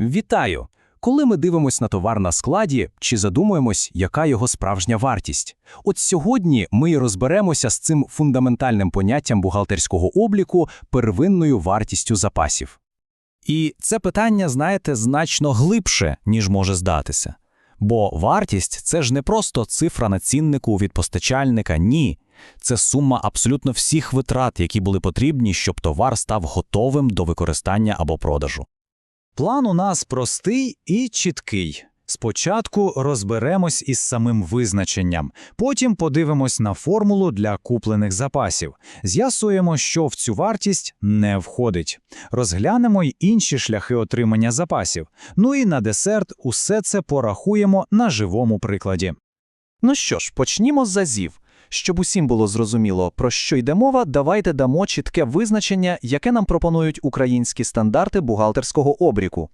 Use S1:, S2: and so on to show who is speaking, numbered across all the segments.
S1: Вітаю! Коли ми дивимось на товар на складі, чи задумуємось, яка його справжня вартість? От сьогодні ми й розберемося з цим фундаментальним поняттям бухгалтерського обліку первинною вартістю запасів.
S2: І це питання, знаєте, значно глибше, ніж може здатися. Бо вартість це ж не просто цифра на ціннику від постачальника, ні. Це сума абсолютно всіх витрат, які були потрібні, щоб товар став готовим до використання або продажу. План у нас простий і чіткий. Спочатку розберемось із самим визначенням, потім подивимось на формулу для куплених запасів, з'ясуємо, що в цю вартість не входить. Розглянемо й інші шляхи отримання запасів. Ну і на десерт усе це порахуємо на живому прикладі.
S3: Ну що ж, почнімо з азів. Щоб усім було зрозуміло, про що йде мова, давайте дамо чітке визначення, яке нам пропонують українські стандарти бухгалтерського обліку.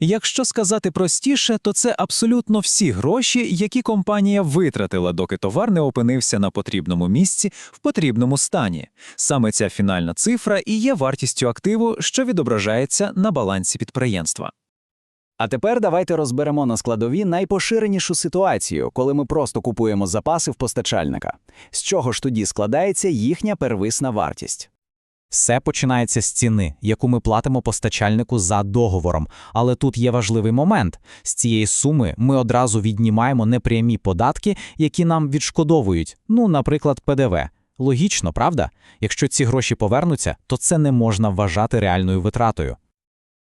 S2: Якщо сказати простіше, то це абсолютно всі гроші, які компанія витратила, доки товар не опинився на потрібному місці в потрібному стані. Саме ця фінальна цифра і є вартістю активу, що відображається на балансі підприємства.
S4: А тепер давайте розберемо на складові найпоширенішу ситуацію, коли ми просто купуємо запаси в постачальника. З чого ж тоді складається їхня первисна вартість?
S2: Все починається з ціни, яку ми платимо постачальнику за договором. Але тут є важливий момент: з цієї суми ми одразу віднімаємо непрямі податки, які нам відшкодовують, ну, наприклад, ПДВ. Логічно, правда? Якщо ці гроші повернуться, то це не можна вважати реальною витратою.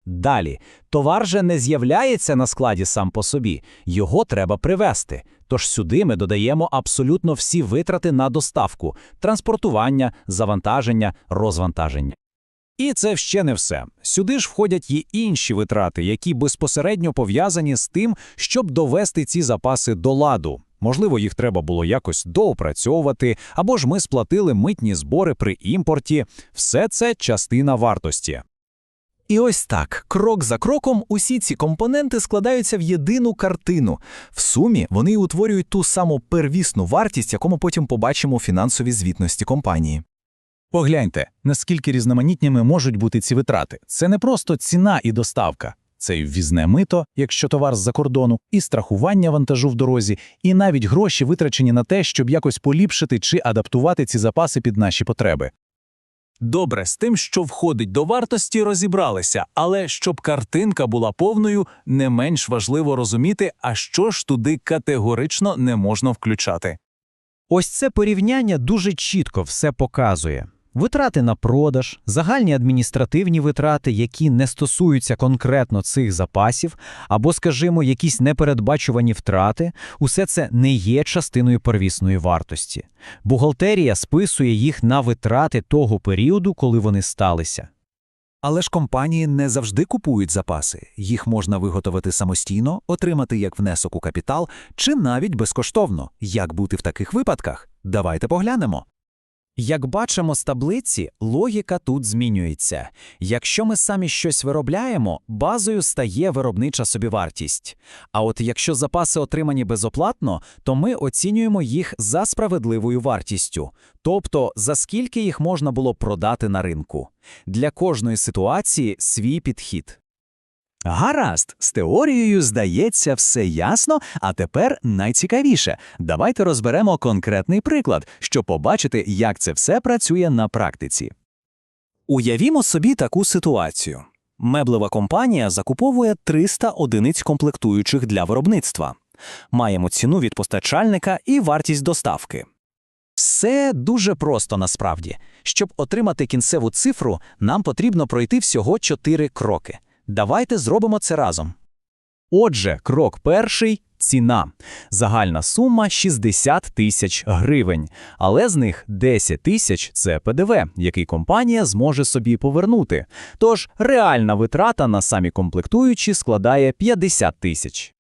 S1: Далі, товар же не з'являється на складі сам по собі, його треба привезти. Тож сюди ми додаємо абсолютно всі витрати на доставку, транспортування, завантаження, розвантаження. І це ще не все. Сюди ж входять і інші витрати, які безпосередньо пов'язані з тим, щоб довести ці запаси до ладу. Можливо, їх треба було якось доопрацьовувати, або ж ми сплатили митні збори при імпорті. Все це частина вартості.
S3: І ось так, крок за кроком, усі ці компоненти складаються в єдину картину. В сумі вони утворюють ту саму первісну вартість, яку ми потім побачимо у фінансовій звітності компанії.
S2: Погляньте, наскільки різноманітніми можуть бути ці витрати. Це не просто ціна і доставка. Це і ввізне мито, якщо товар з-за кордону, і страхування вантажу в дорозі, і навіть гроші витрачені на те, щоб якось поліпшити чи адаптувати ці запаси під наші потреби.
S5: Добре, з тим, що входить до вартості, розібралися, але щоб картинка була повною, не менш важливо розуміти, а що ж туди категорично не можна включати.
S1: Ось це порівняння дуже чітко все показує. Витрати на продаж, загальні адміністративні витрати, які не стосуються конкретно цих запасів, або, скажімо, якісь непередбачувані втрати, усе це не є частиною первісної вартості. Бухгалтерія списує їх на витрати того періоду, коли вони сталися.
S6: Але ж компанії не завжди купують запаси. Їх можна виготовити самостійно, отримати як внесок у капітал чи навіть безкоштовно. Як бути в таких випадках? Давайте поглянемо.
S4: Як бачимо з таблиці, логіка тут змінюється. Якщо ми самі щось виробляємо, базою стає виробнича собівартість. А от якщо запаси отримані безоплатно, то ми оцінюємо їх за справедливою вартістю, тобто за скільки їх можна було продати на ринку. Для кожної ситуації свій підхід.
S6: Гаразд, з теорією здається все ясно, а тепер найцікавіше. Давайте розберемо конкретний приклад, щоб побачити, як це все працює на практиці. Уявімо собі таку ситуацію. Меблева компанія закуповує 300 одиниць комплектуючих для виробництва. Маємо ціну від постачальника і вартість доставки.
S4: Все дуже просто насправді. Щоб отримати кінцеву цифру, нам потрібно пройти всього 4 кроки. Давайте зробимо це разом. Отже, крок перший ціна. Загальна сума 60 тисяч гривень, але з них 10 тисяч це ПДВ, який компанія зможе собі повернути. Тож реальна витрата на самі комплектуючі складає 50 тисяч.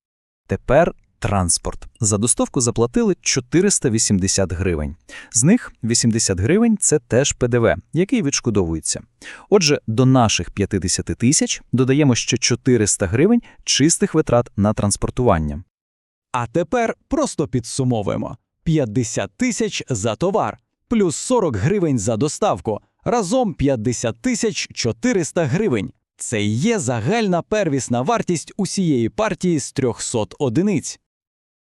S3: Тепер транспорт. За доставку заплатили 480 гривень. З них 80 гривень це теж ПДВ, який відшкодовується. Отже, до наших 50 тисяч додаємо ще 400 гривень чистих витрат на транспортування.
S5: А тепер просто підсумовуємо: 50 тисяч за товар, плюс 40 гривень за доставку, разом 50 тисяч 400 гривень.
S2: Це є загальна первісна вартість усієї партії з 300 одиниць.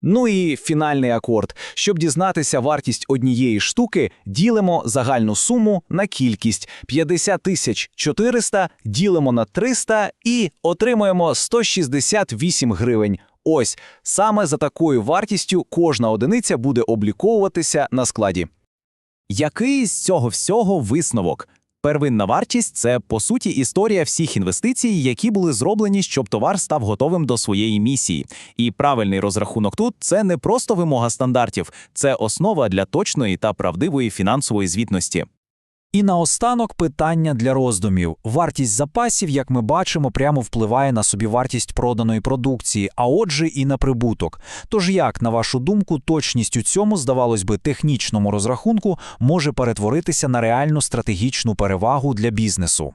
S2: Ну і фінальний акорд. Щоб дізнатися вартість однієї штуки, ділимо загальну суму на кількість 50 тисяч 400, ділимо на 300 і отримуємо 168 гривень. Ось саме за такою вартістю кожна одиниця буде обліковуватися на складі. Який з цього всього висновок? Первинна вартість це по суті історія всіх інвестицій, які були зроблені, щоб товар став готовим до своєї місії. І правильний розрахунок тут це не просто вимога стандартів, це основа для точної та правдивої фінансової звітності. І наостанок питання для роздумів. Вартість запасів, як ми бачимо, прямо впливає на собівартість проданої продукції, а отже, і на прибуток. Тож як, на вашу думку, точність у цьому, здавалось би, технічному розрахунку може перетворитися на реальну стратегічну перевагу для бізнесу?